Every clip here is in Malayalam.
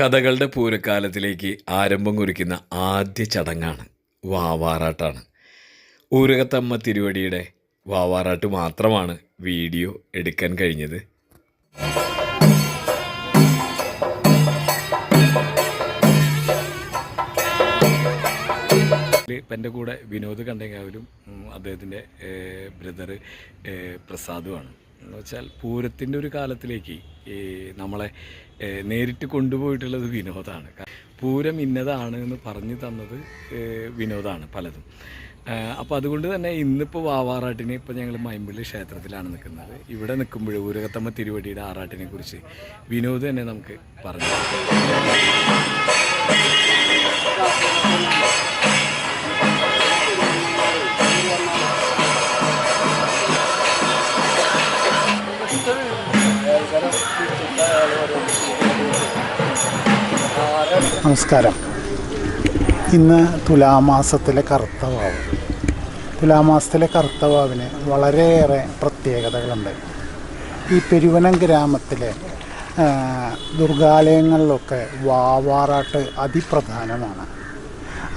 കഥകളുടെ പൂരക്കാലത്തിലേക്ക് ആരംഭം കുറിക്കുന്ന ആദ്യ ചടങ്ങാണ് വാവാറാട്ടാണ്. ഊരകത്തമ്മ തിരുവടിയുടെ വാവാറാട്ട് മാത്രമാണ് വീഡിയോ എടുക്കാൻ കഴിഞ്ഞത്. ഇപ്പം എന്റെ കൂടെ വിനോദ് കണ്ടെങ്കിലും അദ്ദേഹത്തിന്റെ ബ്രദർ പ്രസാദുമാണ്. എന്ന് വെച്ചാൽ പൂരത്തിന്റെ ഒരു കാലത്തിലേക്ക് ഈ നമ്മളെ നേരിട്ട് കൊണ്ടുപോയിട്ടുള്ളത് വിനോദമാണ് പൂരം ഇന്നതാണ് എന്ന് പറഞ്ഞു തന്നത് വിനോദമാണ് പലതും. അപ്പോൾ അതുകൊണ്ട് തന്നെ ഇന്നിപ്പോൾ വാവാറാട്ടിനെ ഇപ്പോൾ ഞങ്ങൾ മൈമ്പിള്ളി ക്ഷേത്രത്തിലാണ് നിൽക്കുന്നത്. ഇവിടെ നിൽക്കുമ്പോൾ ഊരകത്തമ്മ തിരുവടിയുടെ ആറാട്ടിനെ കുറിച്ച് വിനോദ് തന്നെ നമുക്ക് പറഞ്ഞു നമസ്കാരം. ഇന്ന് തുലാമാസത്തിലെ കറുത്ത വാവ് തുലാമാസത്തിലെ കറുത്ത വാവിന് വളരെയേറെ പ്രത്യേകതകളുണ്ട്. ഈ പെരുവനം ഗ്രാമത്തിലെ ദുർഗാലയങ്ങളിലൊക്കെ വാവാറാട്ട് അതിപ്രധാനമാണ്.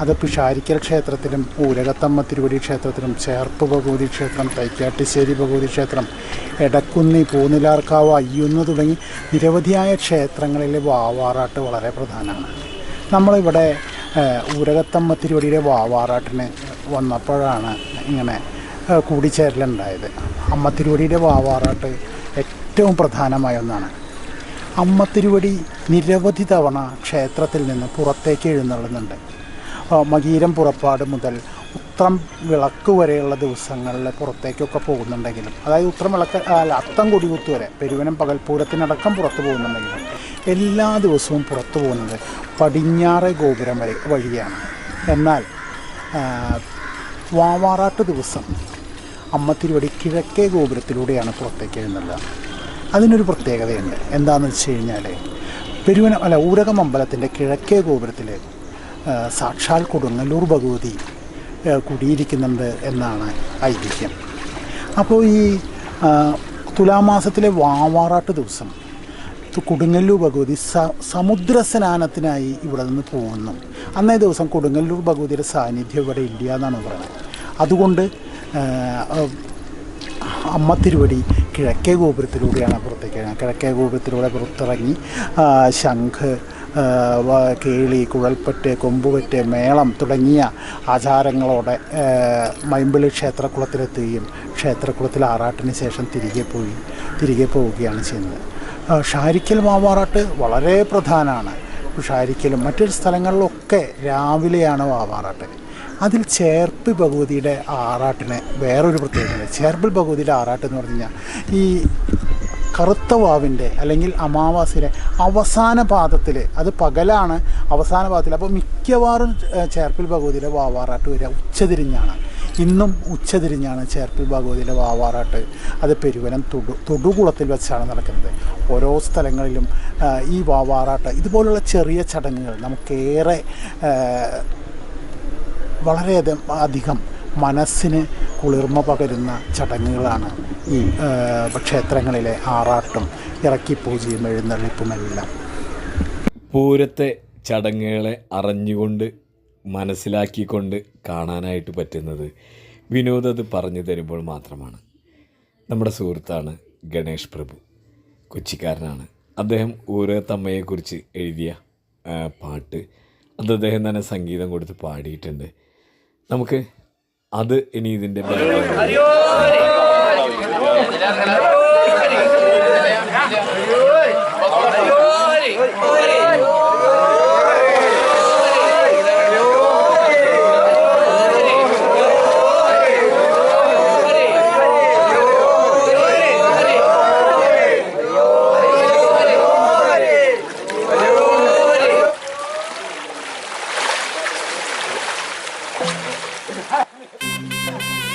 അത് പിഷാരിക്കൽ ക്ഷേത്രത്തിലും പൂരകത്തമ്മ തിരുവടി ക്ഷേത്രത്തിലും ചേർപ്പ് ഭഗവതി ക്ഷേത്രം തൈക്കാട്ടിശ്ശേരി ഭഗവതി ക്ഷേത്രം എടക്കുന്നി പൂനിലാർക്കാവ് അയ്യുന്ന് തുടങ്ങി നിരവധിയായ ക്ഷേത്രങ്ങളിലെ വാവാറാട്ട് വളരെ പ്രധാനമാണ്. നമ്മളിവിടെ ഊരകത്തമ്മ തിരുവടിയുടെ വാവാറാട്ടിന് വന്നപ്പോഴാണ് ഇങ്ങനെ കൂടിച്ചേരലുണ്ടായത്. അമ്മ തിരുവടിയുടെ വാവാറാട്ട് ഏറ്റവും പ്രധാനമായ ഒന്നാണ്. അമ്മ തിരുവടി നിരവധി തവണ ക്ഷേത്രത്തിൽ നിന്ന് പുറത്തേക്ക് എഴുന്നള്ളുന്നുണ്ട്. മകീരം പുറപ്പാട് മുതൽ ഉത്രം വിളക്ക് വരെയുള്ള ദിവസങ്ങളിൽ പുറത്തേക്കൊക്കെ പോകുന്നുണ്ടെങ്കിലും അതായത് ഉത്രം വിളക്ക് അല്ല അത്തം കൊടികുത്ത് വരെ പെരുവനം പകൽപ്പൂരത്തിനടക്കം പുറത്തു പോകുന്നുണ്ടെങ്കിലും എല്ലാ ദിവസവും പുറത്തു പോകുന്നത് പടിഞ്ഞാറെ ഗോപുരം വരെ വഴിയാണ്. എന്നാൽ വാവാറാട്ട് ദിവസം അമ്മ തിരുവടി കിഴക്കേ ഗോപുരത്തിലൂടെയാണ് പുറത്തേക്ക് എഴുന്നത്. അതിനൊരു പ്രത്യേകതയുണ്ട്. എന്താണെന്ന് വെച്ച് കഴിഞ്ഞാൽ പെരുവന അല്ല ഊരകം അമ്പലത്തിന്റെ കിഴക്കേ ഗോപുരത്തിൽ സാക്ഷാൽ കൊടുങ്ങല്ലൂർ ഭഗവതി കുടിയിരിക്കുന്നുണ്ട് എന്നാണ് ഐതിഹ്യം. അപ്പോൾ ഈ തുലാമാസത്തിലെ വാവാറാട്ട് ദിവസം കൊടുങ്ങല്ലൂർ ഭഗവതി സ സമുദ്ര സ്നാനത്തിനായി ഇവിടെ നിന്ന് പോകുന്നു. അന്നേ ദിവസം കൊടുങ്ങല്ലൂർ ഭഗവതിയുടെ സാന്നിധ്യം ഇവിടെ ഇല്ല എന്നാണ് പറയുന്നത്. അതുകൊണ്ട് അമ്മ തിരുവടി കിഴക്കേ ഗോപുരത്തിലൂടെയാണ് പുറത്തേക്ക്. കിഴക്കേ ഗോപുരത്തിലൂടെ പുറത്തിറങ്ങി ശംഖ് കേളി കുഴൽപ്പറ്റ് കൊമ്പുപറ്റ് മേളം തുടങ്ങിയ ആചാരങ്ങളോടെ മൈമ്പിളി ക്ഷേത്രക്കുളത്തിലെത്തുകയും ക്ഷേത്രക്കുളത്തിൽ ആറാട്ടിന് ശേഷം തിരികെ പോയി തിരികെ പോവുകയാണ് ചെയ്യുന്നത്. ഷാരിക്കൽ വാവാറാട്ട് വളരെ പ്രധാനമാണ്. ഷാരിക്കലും മറ്റൊരു സ്ഥലങ്ങളിലൊക്കെ രാവിലെയാണ് വാവാറാട്ട് അതിൽ ചേർപ്പ് ഭഗവതിയുടെ ആറാട്ടിന് വേറൊരു പ്രത്യേകത ചേർപ്പിൽ ഭഗവതിയുടെ ആറാട്ട് എന്ന് പറഞ്ഞു കഴിഞ്ഞാൽ ഈ കറുത്ത വാവിന്റെ അല്ലെങ്കിൽ അമാവാസിയുടെ അവസാന പാദത്തിൽ അത് പകലാണ് അവസാന പാദത്തിൽ അപ്പോൾ മിക്കവാറും ചേർപ്പിൽ ഭഗവതിയുടെ വാവാറാട്ട് വരിക ഉച്ചതിരിഞ്ഞാണ്. ഇന്നും ഉച്ചതിരിഞ്ഞാണ് ചേർപ്പിൽ ഭഗവതിയുടെ വാവാറാട്ട്. അത് പെരുവനം തൊടു തൊടുകുളത്തിൽ വെച്ചാണ് നടക്കുന്നത്. ഓരോ സ്ഥലങ്ങളിലും ഈ വാവാറാട്ട് ഇതുപോലുള്ള ചെറിയ ചടങ്ങുകൾ നമുക്കേറെ വളരെയധികം അധികം മനസ്സിന് കുളിർമ പകരുന്ന ചടങ്ങുകളാണ് ഈ ക്ഷേത്രങ്ങളിലെ ആറാട്ടും ഇറക്കിപ്പൂജയും എഴുന്നള്ളിപ്പുമെല്ലാം. പൂരത്തെ ചടങ്ങുകളെ അറിഞ്ഞുകൊണ്ട് മനസ്സിലാക്കിക്കൊണ്ട് കാണാനായിട്ട് പറ്റുന്നത് വിനോദ് അത് പറഞ്ഞു തരുമ്പോൾ മാത്രമാണ്. നമ്മുടെ സുഹൃത്താണ് ഗണേഷ് പ്രഭു. കൊച്ചിക്കാരനാണ്. അദ്ദേഹം ഓരോ തമ്മയെക്കുറിച്ച് എഴുതിയ പാട്ട്. അത് അദ്ദേഹം തന്നെ സംഗീതം കൊടുത്ത് പാടിയിട്ടുണ്ട്. നമുക്ക് അത് ഇനി ഇതിന്റെ Ha ha ha!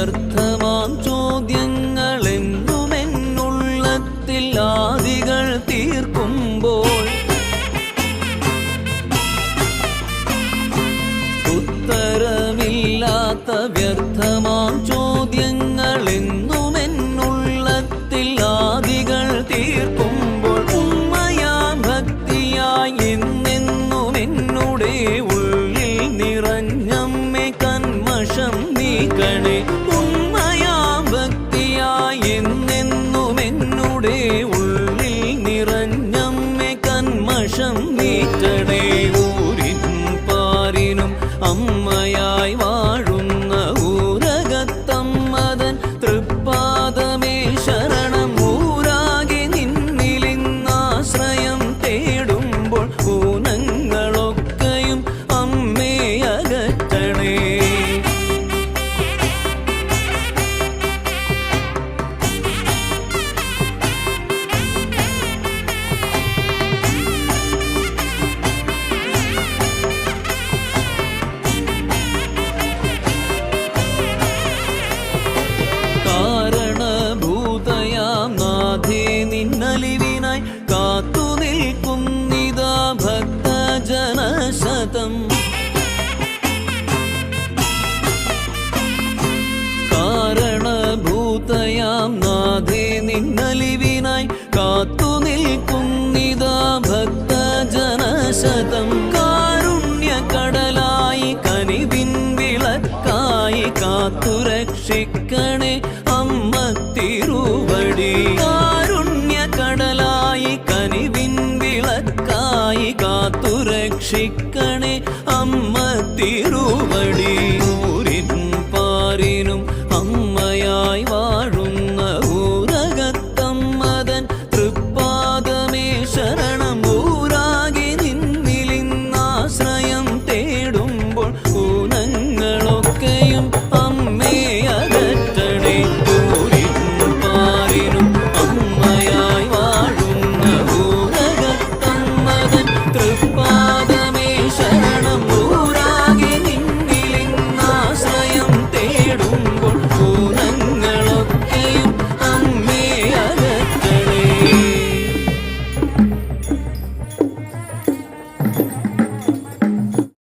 yırttım on കാത്തു ഭക്തജനശതം. കാരണഭൂതയാം നിന്നലിവിനായി കാത്തു നിൽക്കുന്നിതാ ഭക്തജനശതം. ரட்சிக்கணே அம்ம திருவடி